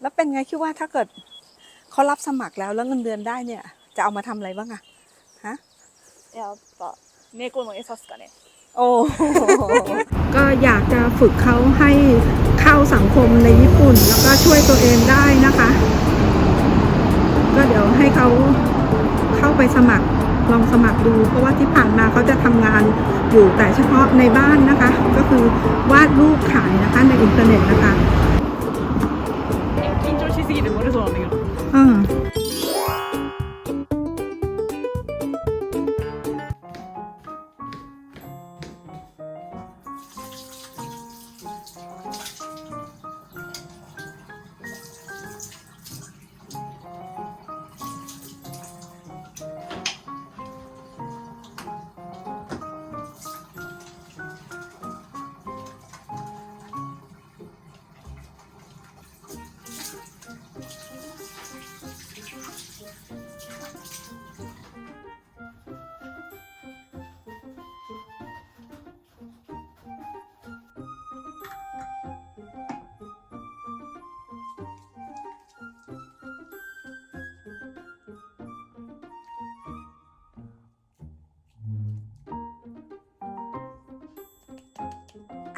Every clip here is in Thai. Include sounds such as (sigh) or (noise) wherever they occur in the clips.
แล้วเป็นไงคิดว่าถ้าเกิดเขารับสมัครแล้วแล้วเงินเดือนได้เนี่ย จะเอามาทำอะไรบ้างอะฮะ やっぱ猫の餌っすかね โอ้ ก็อยากจะฝึกเขาให้เข้าสังคมในญี่ปุ่น แล้วก็ช่วยตัวเองได้นะคะ ก็เดี๋ยวให้เขาเข้าไปสมัครลองสมัครดู เพราะว่าที่ผ่านมาเขาจะทำงานอยู่แต่เฉพาะในบ้านนะคะ ก็คือวาดรูปขายนะคะในอินเทอร์เน็ตนะคะ な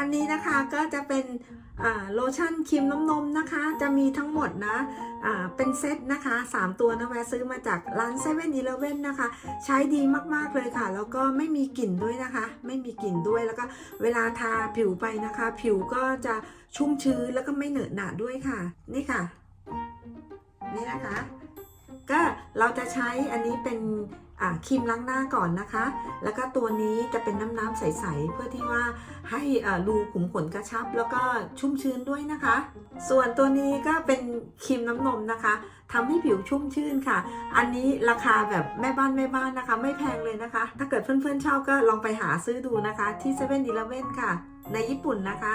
อ่าอันนี้นะคะก็จะเป็นอ่าโลชั่นครีมน้ำนมนะคะ จะมีทั้งหมดนะอ่าเป็นเซตนะคะ 3 ตัวนะแวะซื้อมาจากร้าน7 e เ e ่ e อนะคะ ใช้ดีมากๆเลยค่ะ แล้วก็ไม่มีกลิ่นด้วยนะคะ ไม่มีกลิ่นด้วยแล้วก็เวลาทาผิวไปนะคะ ผิวก็จะชุ่มชื้นแล้วก็ไม่เหนอะหนะด้วยค่ะ นี่ค่ะ นี่นะคะ ก็เราจะใช้อันนี้เป็นอ่า ครีมล้างหน้าก่อนนะคะ แล้วก็ตัวนี้จะเป็นน้ำน้ำๆใส ๆ เพื่อที่ว่าให้รูขุมขนกระชับ แล้วก็ชุ่มชื้นด้วยนะคะ ส่วนตัวนี้ก็เป็นครีมน้ำนมนะคะทำให้ผิวชุ่มชื่นค่ะ อันนี้ราคาแบบแม่บ้านแม่บ้านนะคะ ไม่แพงเลยนะคะ ถ้าเกิดเพื่อนๆชอบก็ลองไปหาซื้อดูนะคะ ที่7 e เ e ่ e อค่ะ ในญี่ปุ่นนะคะ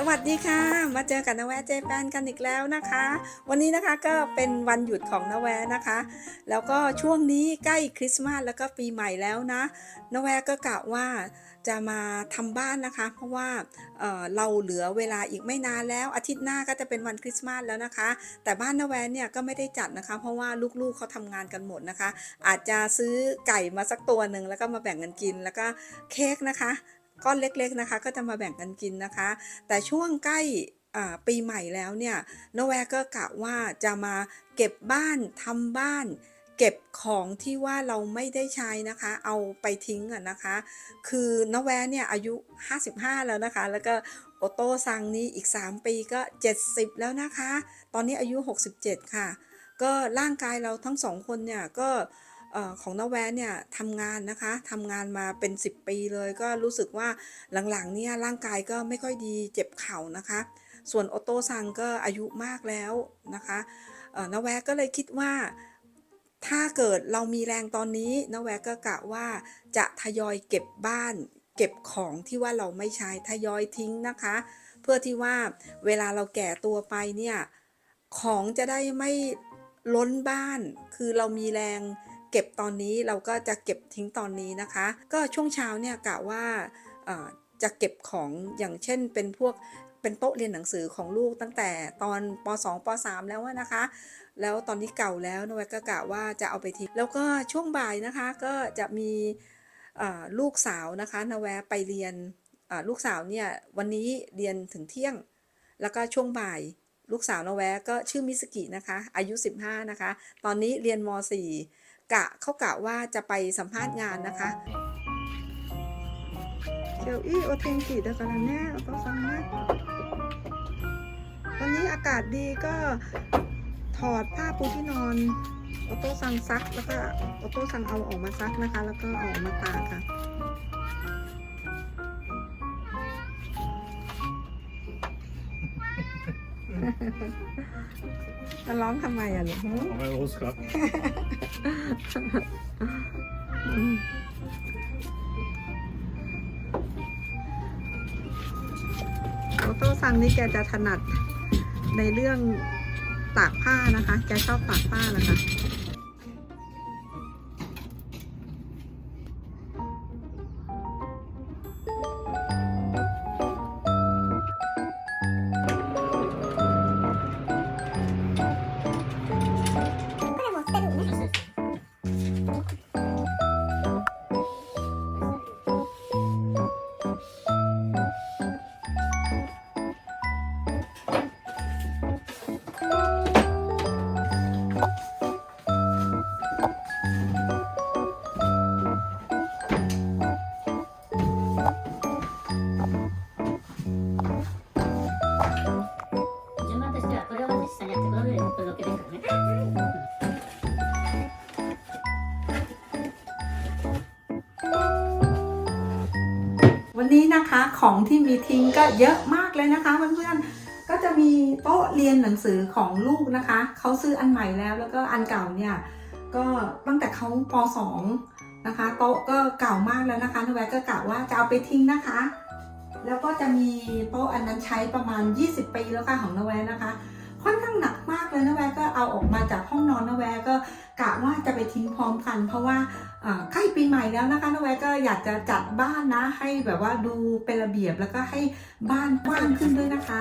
สวัสดีค่ะ มาเจอกับนาแวะเจแปนกันอีกแล้วนะคะ วันนี้นะคะก็เป็นวันหยุดของนาแวะนะคะ แล้วก็ช่วงนี้ใกล้คริสต์มาสแล้วก็ปีใหม่แล้วนะนาแวะก็กะว่าจะมาทำบ้านนะคะ เพราะว่าเเราเหลือเวลาอีกไม่นานแล้วอาทิตย์หน้าก็จะเป็นวันคริสต์มาสแล้วนะคะ แต่บ้านนาแวะเนี่ยก็ไม่ได้จัดนะคะ เพราะว่าลูกๆเขาทำงานกันหมดนะคะ อาจจะซื้อไก่มาสักตัวหนึ่งแล้วก็มาแบ่งกันกินแล้วก็เค้กนะคะ ก้อนเล็กๆนะคะ ก็จะมาแบ่งกันกินนะคะ แต่ช่วงใกล้ปีใหม่แล้วเนี่ยนแวก็กะว่าจะมาเก็บบ้านทำบ้าน เก็บของที่ว่าเราไม่ได้ใช้นะคะ เอาไปทิ้งอะนะคะ คือนแวเนี่ยอายุ 55 แล้วนะคะ แล้วก็โอโต้ซังนี่อีก 3 ปีก็ 70 แล้วนะคะ ตอนนี้อายุ 67 ค่ะ ก็ร่างกายเราทั้งสองคนเนี่ยก็ ของนแวะเนี่ยทำงานนะคะทำงานมาเป็น 10 ปีเลย ก็รู้สึกว่าหลังๆเนี่ยร่างกายก็ไม่ค่อยดีเจ็บเข่านะคะ ส่วนโอโต้ซังก็อายุมากแล้วนะคะเอ่อนแวก็เลยคิดว่าถ้าเกิดเรามีแรงตอนนี้นแวก็กะว่าจะทยอยเก็บบ้าน เก็บของที่ว่าเราไม่ใช้ทยอยทิ้งนะคะ เพื่อที่ว่าเวลาเราแก่ตัวไปเนี่ยของจะได้ไม่ล้นบ้าน คือเรามีแรง ก็บตอนนี้เราก็จะเก็บทิ้งตอนนี้นะคะ ก็ช่วงเช้าเนี่ยกะว่าจะเก็บของอย่างเช่นเป็นพวกเป็นโต๊ะเรียนหนังสือของลูกตั้งแต่ตอนป .2 ป .3 แล้วนะคะ แล้วตอนนี้เก่าแล้วนวัยก็กะว่าจะเอาไปทิ้งแล้วก็ช่วงบ่ายนะคะก็จะมีลูกสาวนะคะนแวะไปเรียนลูกสาวเนี่ยวันนี้เรียนถึงเที่ยง แล้วก็ช่วงบ่ายลูกสาวนแวะก็ชื่อมิสกินะคะ อายุ 15 นะคะ ตอนนี้เรียนม .4 กะเขากะว่าจะไปสัมภาษณ์งานนะคะเกียวอี้โอเทนกิดกันแน่ก็ฟังนะวันนี้อากาศดีก็ถอดผ้าปูที่นอนออโต้สั่งซักแล้วก็ออโต้สั่งเอาออกมาซักนะคะ แล้วก็เอาออกมาตากค่ะ จะร้องทำไมอะหลูกเอาไปโอสครับโอโต้ซังนี่แกจะถนัดในเรื่องตากผ้านะคะ แกชอบตากผ้านะคะ นนี้นะคะของที่มีทิ้งก็เยอะมากเลยนะคะเพื่อนๆก็จะมีโต๊ะเรียนหนังสือของลูกนะคะเขาซื้ออันใหม่แล้วแล้วก็อันเก่าเนี่ยก็ตั้งแต่เขาป .2 นะคะ โต๊ะก็เก่ามากแล้วนะคะนแวก็กะว่าจะเอาไปทิ้งนะคะ แล้วก็จะมีโต๊ะอันนั้นใช้ประมาณ 20 ปีแล้วค่ะของนแวนะคะ ค่อนข้างหนักมากเลยนะแวก็เอาออกมาจากห้องนอนนะแวก็กะว่าจะไปทิ้งพร้อมกัน เพราะว่าใกล้ปีใหม่แล้วนะคะนะแวก็อยากจะจัดบ้านนะ ให้แบบว่าดูเป็นระเบียบแล้วก็ให้บ้านกว้างขึ้นด้วยนะคะ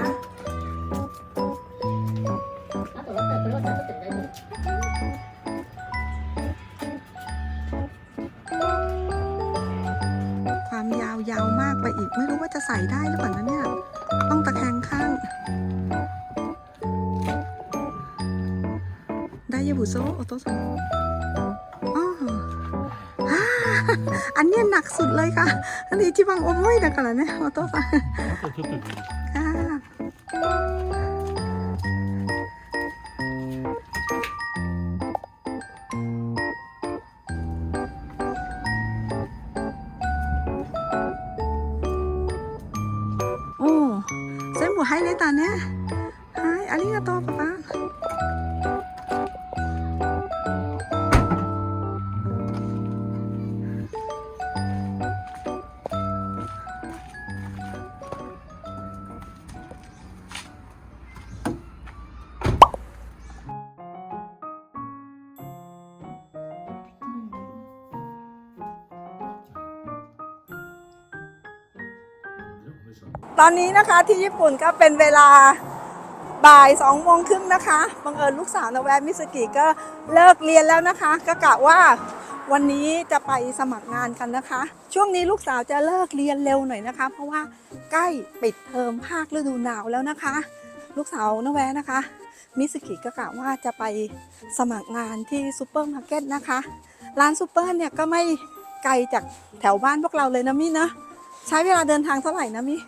ความยาวยาวมากไปอีก ไม่รู้ว่าจะใส่ได้หรือเปล่านะเนี่ย ต้องตะแคงข้าง ได้ยาบุโซโอโตโซอ๋อฮ่าอันเนี้ยหนักสุดเลยค่ะ อันนี้ที่บังโอมยだからねโอโตซัง あとちょっとでいい。 ค่ะโอ้全部入れたねはいありがとうパパ ตอนนี้นะคะที่ญี่ปุ่นก็เป็นเวลาบ่ายสองโมงครึ่งนะคะบังเอิญลูกสาวนะแวมิสกิก็เลิกเรียนแล้วนะคะ ก็กะว่าวันนี้จะไปสมัครงานกันนะคะ ช่วงนี้ลูกสาวจะเลิกเรียนเร็วหน่อยนะคะ เพราะว่าใกล้ปิดเทอมภาคฤดูหนาวแล้วนะคะ ลูกสาวนะแวนะคะ มิสกิก็กะว่าจะไปสมัครงานที่ซูเปอร์มาร์เก็ตนะคะ ร้านซูเปอร์เนี่ยก็ไม่ไกลจากแถวบ้านพวกเราเลยนะมี่นะใช้เวลาเดินทางเท่าไหร่นะมี่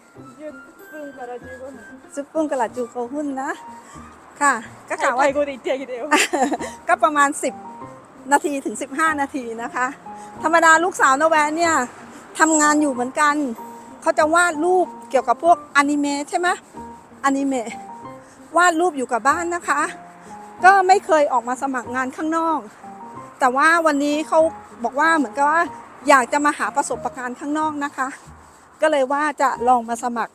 10分กะลาจูโกหุ้นนะ ค่ะ ก็กะว่ากูดีเดียวก็ประมาณ 10 นาทีถึง 15 นาทีนะคะ ธรรมดาลูกสาวนวแวนเนี่ยทำงานอยู่เหมือนกัน เขาจะวาดรูปเกี่ยวกับพวกอนิเมะใช่ไหมอนิเมะวาดรูปอยู่กับบ้านนะคะ ก็ไม่เคยออกมาสมัครงานข้างนอก แต่ว่าวันนี้เขาบอกว่าเหมือนกับว่าอยากจะมาหาประสบะการณ์ข้างนอกนะคะ ก็เลยว่าจะลองมาสมัคร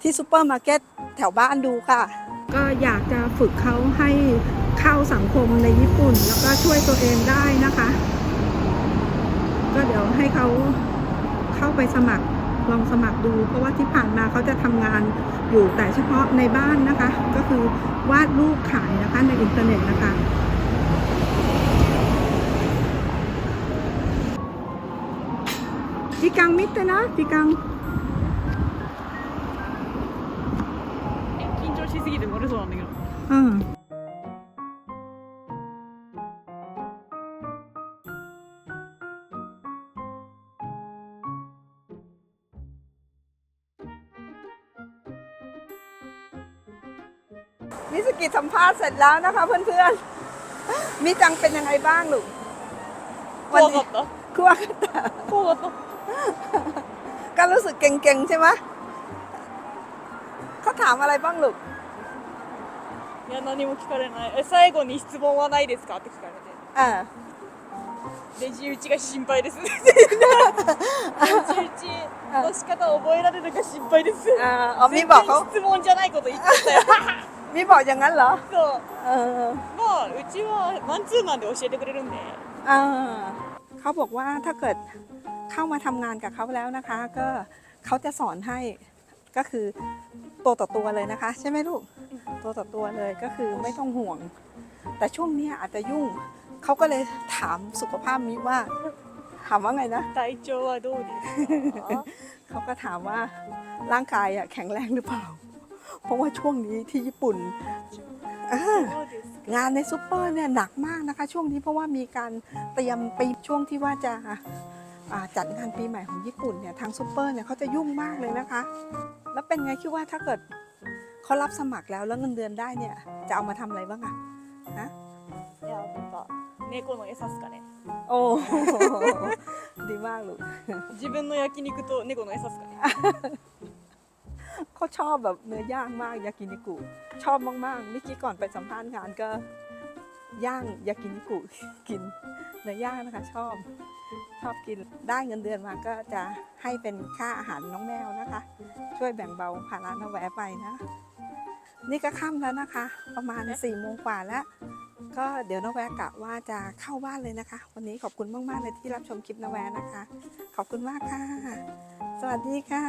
ที่ซูเปอร์มาร์เก็ตแถวบ้านดูค่ะ ก็อยากจะฝึกเขาให้เข้าสังคมในญี่ปุ่น แล้วก็ช่วยตัวเองได้นะคะ ก็เดี๋ยวให้เขาเข้าไปสมัคร ลองสมัครดู เพราะว่าที่ผ่านมาเขาจะทำงานอยู่แต่เฉพาะในบ้านนะคะ ก็คือวาดรูปขายนะคะในอินเทอร์เน็ตนะคะ 時間見てな時間 aning om. Mm. Ni สกิจสัมภาษณ์เสร็จแล้วนะคะเพื่อนๆ มิจังเป็นยังไงบ้างลูก วันนี้ Pågått da. ครัวกับตาย Pågått ก็รู้สึกเก่งๆ ใช่ไหม เขาถามอะไรบ้างลูก いや何も聞かれないえ最後に質問はないですかって聞かれて อ่า レジ打ちが心配ですレ(laughs) ジ打ちの仕方を覚えられるか心配です อ่าอ๋อมี 全 บอกเขา 然質問じゃないこと言っちゃったよ (laughs) มีบอกอย่างนั้นเหรอ そう เออ まあうちはマンツーマンで教えてくれるんで เออเขาบอกว่าถ้าเกิดเข้ามาทำงานกับเขาแล้วนะคะ ก็เขาจะสอนให้ ก็คือตัวต่อตัวเลยนะคะ ใช่ไหมลูกตัวต่อตัวเลยก็คือไม่ต้องห่วง แต่ช่วงนี้อาจจะยุ่งเขาก็เลยถามสุขภาพมิว่า ถามว่าไงนะไตโจวดูดิเขาก็ถามว่าร่างกายอะแข็งแรงหรือเปล่า เพราะว่าช่วงนี้ที่ญี่ปุ่นงานในซูเปอร์เนี่ยหนักมากนะคะ ช่วงนี้เพราะว่ามีการเตรียมปีช่วงที่ว่าจะจัดงานปีใหม่ของญี่ปุ่นเนี่ยทางซูเปอร์เนี่ยเขาจะยุ่งมากเลยนะคะ แล้วเป็นไงคิดว่าถ้าเกิดเขารับสมัครแล้วแล้วเงินเดือนได้เนี่ย จะเอามาทำอะไรบ้างอะฮะ いやなんか猫の餌っすかね โอ้ ดีมากลูก 自分の焼肉と猫の餌っすかね เขาชอบแบบเนื้อย่างมากยากินิกุ ชอบมากๆเมื่อกี้ก่อนไปสัมภาษณ์งานก็ ย่างยากินิกุกินเนื้อย่างนะคะ ชอบชอบกินได้เงินเดือนมาก็จะให้เป็นค่าอาหารน้องแมวนะคะ ช่วยแบ่งเบาภาระน้าแวะไปนะ นี่ก็ค่ำแล้วนะคะ ประมาณ4ี่โมงกว่าแล้ว ก็เดี๋ยวน้าแวะกะว่าจะเข้าบ้านเลยนะคะ วันนี้ขอบคุณมากๆเลยที่รับชมคลิปน้าแวะนะคะ ขอบคุณมากค่ะ สวัสดีค่ะ